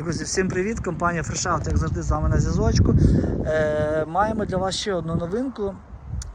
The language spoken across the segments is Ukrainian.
Друзі, всім привіт! Компанія FreshOut, як завжди, з вами на зв'язочку. Е, маємо для вас ще одну новинку.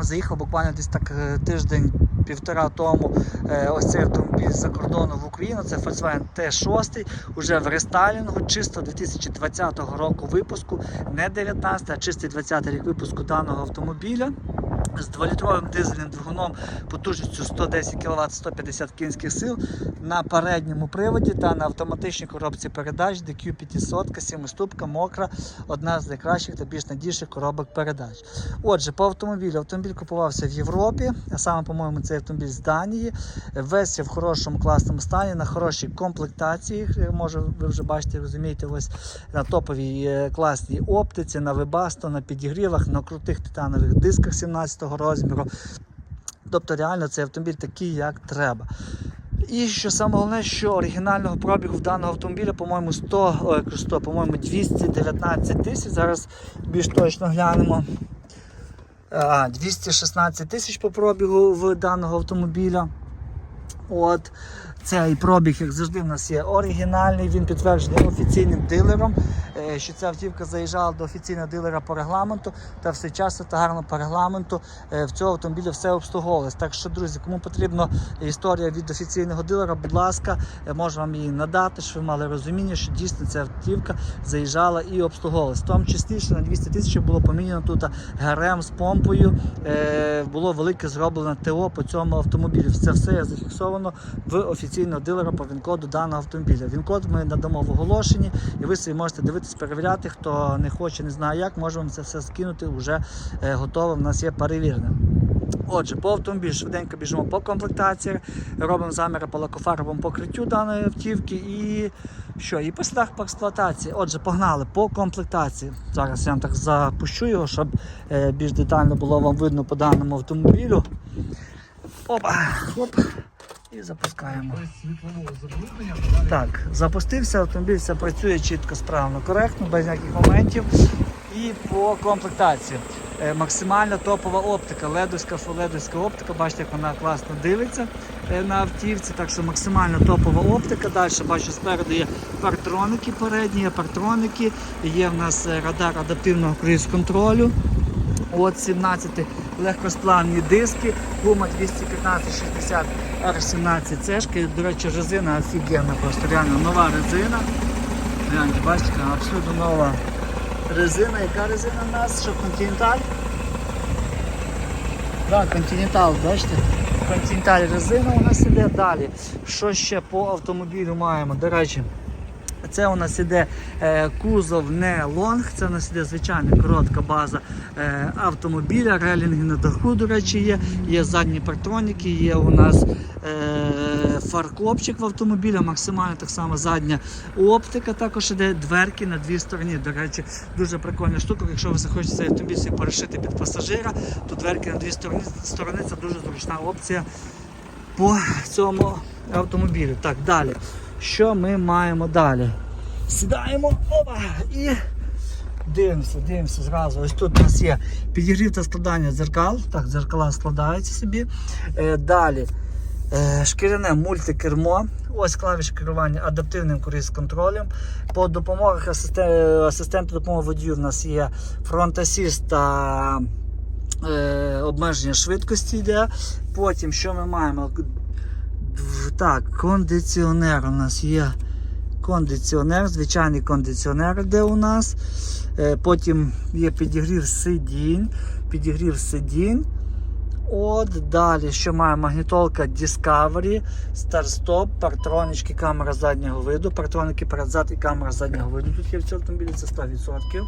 Заїхав буквально десь так е, тиждень-півтора тому е, ось цей автомобіль з-за кордону в Україну. Це Volkswagen T6, уже в рестайлінгу, чисто 2020 року випуску, не 19, а чистий 20 рік випуску даного автомобіля. З 2-літровим дизельним двигуном потужністю 110 кВт 150 кінських сил на передньому приводі та на автоматичній коробці передач DQ 500, 7-ступка, мокра, одна з найкращих та більш надійших коробок передач. Отже, по автомобілю автомобіль купувався в Європі, а саме, по-моєму, цей автомобіль з Данії. Весь в хорошому класному стані, на хорошій комплектації. Може, ви вже бачите, розумієте, ось на топовій е, класній оптиці, на вебасто, на підігрівах, на крутих титанових дисках 17-го розміру. Тобто, реально цей автомобіль такий, як треба. І що саме головне, що оригінального пробігу в даного автомобіля, по-моєму, 100, ой, 100, по-моєму, 219 тисяч. Зараз більш точно глянемо. А, 216 тисяч по пробігу в даного автомобіля. От. Цей пробіг, як завжди, в нас є оригінальний, він підтверджений офіційним дилером, що ця автівка заїжджала до офіційного дилера по регламенту та все часто та гарно по регламенту е, в цього автомобіля все обслуговувалось. Так що, друзі, кому потрібна історія від офіційного дилера, будь ласка, е, можу вам її надати, щоб ви мали розуміння, що дійсно ця автівка заїжджала і обслуговувалась. В тому числі, що на 200 тисяч було поміняно тут ГРМ з помпою, е, було велике зроблено ТО по цьому автомобілю. Це все зафіксовано в офіційному дилера по він-коду даного автомобіля. Він-код ми надамо в оголошенні, і ви собі можете дивитись, перевіряти. Хто не хоче, не знає як, може вам це все скинути вже е, готове. В нас є перевірене. Отже, по автомобілю швиденько біжимо по комплектації, робимо заміри по лакофарбовому покриттю даної автівки і що? І по слідах по експлуатації. Отже, погнали по комплектації. Зараз я так запущу його, щоб е, більш детально було вам видно по даному автомобілю. Опа, оп. І запускаємо. Так, запустився, автомобіль все працює чітко, справно, коректно, без ніяких моментів. І по комплектації. Е, Максимальна топова оптика, ледовська, фоледовська оптика. Бачите, як вона класно дивиться е, на автівці. Так що максимально топова оптика. Далі бачу, спереду є партроники передні, є партроники, є в нас е, радар адаптивного круїз-контролю. От 17 легкосплавні диски, гума 215-60 R17 цешки. До речі, резина офігенна, просто реально нова резина. Гляньте, бачите, абсолютно нова резина. Яка резина у нас? Що Continental? Так, Continental, бачите? Continental резина у нас іде далі. Що ще по автомобілю маємо? До речі, це у нас іде е, кузов не лонг, це у нас іде звичайна коротка база е, автомобіля, релінги на даху, до речі, є, є задні партроніки, є у нас е, фаркопчик в автомобілі, максимально так само задня оптика, також іде дверки на дві сторони. До речі, дуже прикольна штука. Якщо ви захочете цей автомобіль собі перешити під пасажира, то дверки на дві сторони, сторони це дуже зручна опція по цьому автомобілю. Так, далі. Що ми маємо далі? Сідаємо опа, і дивимося, дивимося зразу. Ось тут у нас є підігрів та складання дзеркал. Так, дзеркала складаються собі. Е, далі е, шкіряне мультикермо. Ось клавіші керування адаптивним круїз-контролем. По допомогах асистента, допомоги водію в нас є фронт асіст та е, обмеження швидкості йде. Потім що ми маємо? Так, кондиціонер у нас є. Кондиціонер, звичайний кондиціонер, де у нас. Е, Потім є підігрів сидінь. Підігрів сидінь. От далі, що має магнітолка Discovery, старт-стоп, партронички, камера заднього виду, партроники передзад і камера заднього виду. Тут є в цьому автомобілі це 100%.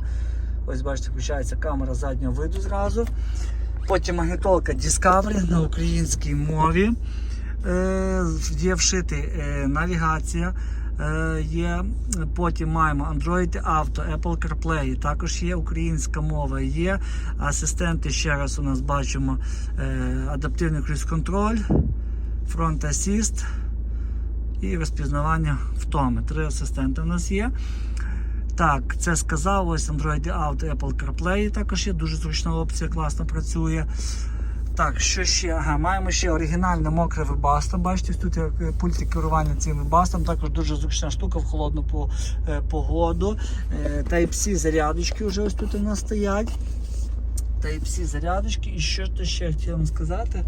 Ось бачите, включається камера заднього виду зразу. Потім магнітолка Discovery на українській мові. Е, Є вшити е, навігація. е, Є, потім маємо Android Auto, Apple CarPlay, також є українська мова, є асистенти. Ще раз у нас бачимо адаптивний круїз-контроль, Front Assist і розпізнавання втоми. Три асистенти у нас є. Так, це сказав. Ось Android Auto, Apple CarPlay також є дуже зручна опція, класно працює. Так, що ще? Ага, маємо ще оригінальне мокре вебасто. Бачите, тут е, пульти керування цим вебастом. Також дуже зручна штука в холодну е, погоду. Е, Type-C зарядочки вже ось тут у нас стоять. Type-C зарядочки. І що ще хотів вам сказати?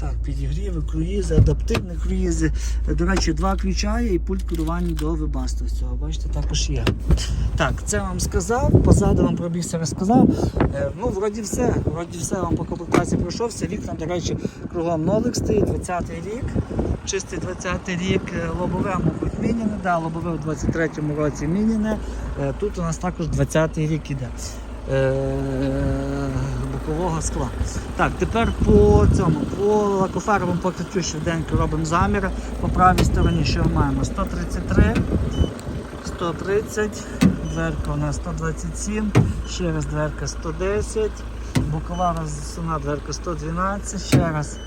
Так, підігріви, круїзи, адаптивні круїзи. До речі, два ключа є і пульт керування до вебасту. з Цього, бачите, також є. Так, це вам сказав, позаду вам пробігся розказав. Е, ну, вроді все. Вроді все вам по комплектації пройшовся. Вікна, до речі, кругом нолик стоїть, 20-й рік. Чистий 20-й рік, Е, лобове, мабуть, мініне, да, лобове в 23-му році мініне. Е, Тут у нас також 20-й рік іде. Е, бокового скла. Так, тепер по цьому, по лакофаровому покриттю швиденько робимо заміри. По правій стороні що маємо? 133, 130, дверка у нас 127, ще раз дверка 110, бокова розсувна дверка 112, ще раз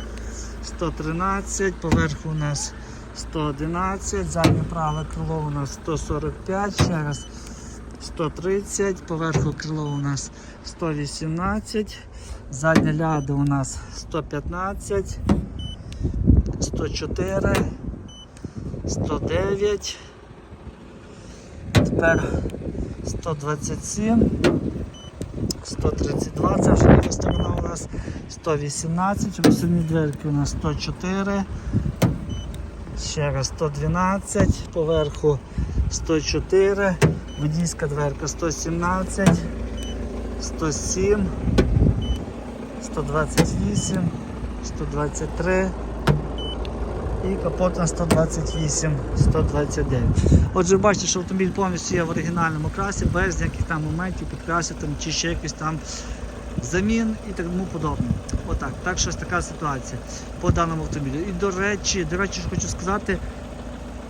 113, поверху у нас 111, заднє праве крило у нас 145, ще раз 130, поверху крило у нас 118, задня ляда у нас 115, 104, 109, тепер 127, 132, це вже сторона у нас 118, розсувні дверки у нас 104, ще раз 112, поверху 104, водійська дверка 117, 107, 128, 123 і капот на 128, 129. Отже, бачите, що автомобіль повністю є в оригінальному красі, без ніяких там моментів, підкрасів там, чи ще якихось там замін і тому подобне. Отак. Так що ось така ситуація по даному автомобілю. І до речі, до речі, хочу сказати,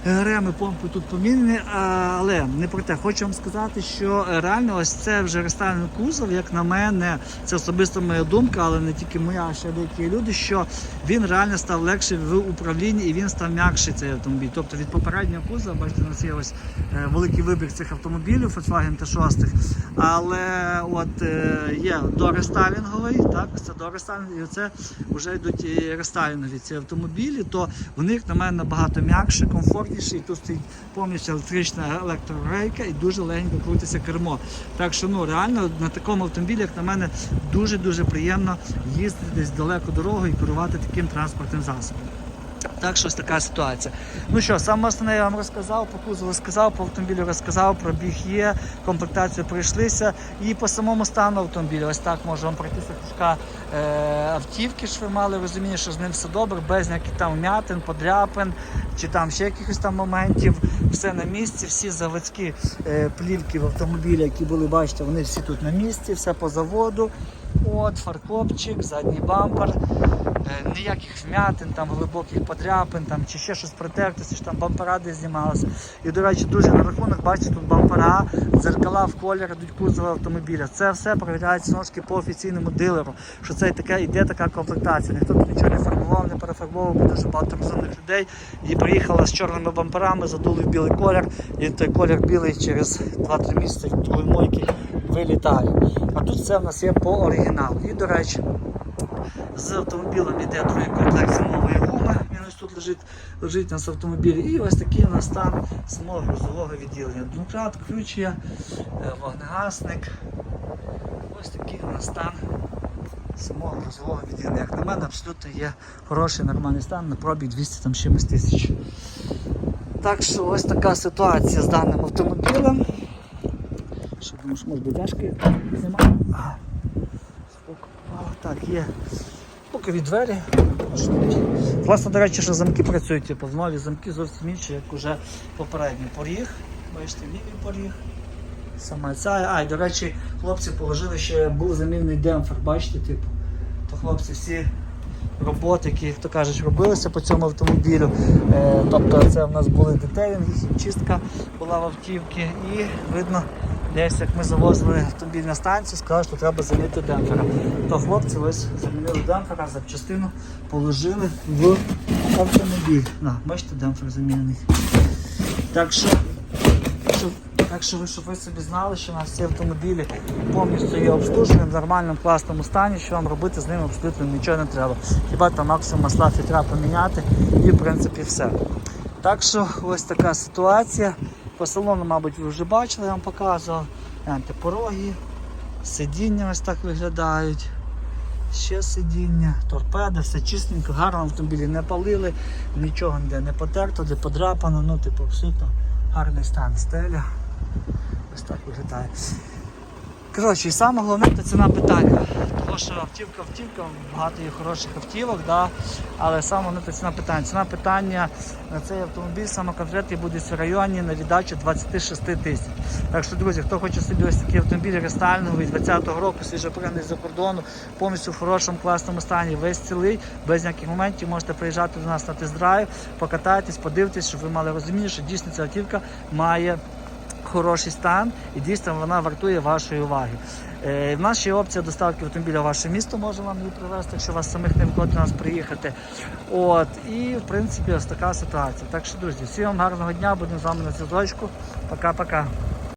Реми помпи тут помінені, але не про те. Хочу вам сказати, що реально ось це вже рестайлінг кузов, як на мене, це особисто моя думка, але не тільки моя, а ще деякі люди, що він реально став легший в управлінні і він став м'якший цей автомобіль. Тобто від попереднього кузова, бачите, у нас є ось е, великий вибір цих автомобілів Volkswagen T6, але от е, є дорестайлінговий, так, це дорестайлінг, і це вже йдуть і рестайлінгові ці автомобілі, то в них на мене набагато м'якше, комфортніше, і тут стоїть повністю електрична електрорейка і дуже легенько крутиться кермо. Так що ну реально на такому автомобілі, як на мене, дуже-дуже приємно їздити десь далеко дорогою і керувати таким транспортним засобом. Так що ось така ситуація. Ну що, саме основне я вам розказав, по кузову сказав, по автомобілю розказав, пробіг є, комплектацію пройшлися. І по самому стану автомобіля, ось так можу вам пройтися кишка е, автівки, щоб ви мали розуміння, що з ним все добре, без ніяких там вмятин, подряпин чи там ще якихось там моментів. Все на місці, всі заводські е, плівки в автомобілі, які були, бачите, вони всі тут на місці, все по заводу. От, фаркопчик, задній бампер. Е, ніяких вмятин, там глибоких подряпин, там чи ще щось притертості, що там бампера десь знімалися. І, до речі, дуже на рахунок, бачите, тут бампера, дзеркала в колір йдуть кузова автомобіля. Це все перевіряється ножки по офіційному дилеру, що це таке, йде така комплектація. Ніхто тут нічого не фарбував, не перефарбовував, бо дуже багато розумних людей. І приїхала з чорними бамперами, задули в білий колір, і той колір білий через 2-3 місяці мойки вилітає. А тут все в нас є по оригіналу. І, до речі, з автомобілем йде другий комплект зимової гуми. Він ось тут лежить, лежить у нас в автомобілі. І ось такий у нас стан самого грузового відділення. Домкрат, ключ є, е, вогнегасник. Ось такий у нас стан самого грузового відділення. Як на мене, абсолютно є хороший нормальний стан на пробіг 200 там чимось тисяч. Так що ось така ситуація з даним автомобілем. Що думаєш, може бедяшки немає? Ага. Так, є бокові двері. Власне, до речі, що замки працюють, типу, нові замки зовсім інші, як уже попередній поріг. Бачите, лівий поріг. Саме ця. А, і до речі, хлопці положили ще був замінний демпфер, бачите, типу. То хлопці всі роботи, які, як то кажуть, робилися по цьому автомобілю. Е, тобто це в нас були детелінги, хімчистка була в автівці і видно. Десь як ми завозили автомобіль на станцію, сказали, що треба замінити демпфера. То хлопці ось замінили демпфера, запчастину положили в автомобіль. На, бачите, демпфер замінений. Так що, щоб Так що ви, щоб ви собі знали, що у нас ці автомобілі повністю є обслужені в нормальному класному стані, що вам робити з ними абсолютно нічого не треба. Хіба там максимум масла фільтра поміняти і в принципі все. Так що ось така ситуація. По салону, мабуть, ви вже бачили, я вам показував. Гляньте, пороги, сидіння ось так виглядають. Ще сидіння, торпеди, все чистенько, гарно автомобілі не палили, нічого ніде не потерто, не подрапано, ну типу абсолютно гарний стан стеля. Ось так виглядає. Коротше, і саме головне це ціна питання. Що автівка автівка, багато є хороших автівок, да? але саме це ціна питання. Ціна питання на цей автомобіль саме конкретний буде в районі на віддачу 26 тисяч. Так що, друзі, хто хоче собі ось такий автомобіль рестайлінговий 20-го року, свіжопринений з-за кордону, повністю в хорошому класному стані, весь цілий, без ніяких моментів, можете приїжджати до нас на тест-драйв, покатайтесь, подивитесь, щоб ви мали розуміння, що дійсно ця автівка має хороший стан і дійсно вона вартує вашої уваги. Е, в нас є опція доставки автомобіля в ваше місто, може вам її привезти, якщо вас самих не виходить до нас приїхати. От, і в принципі ось така ситуація. Так що, друзі, всім вам гарного дня, будемо з вами на зв'язочку. Пока-пока.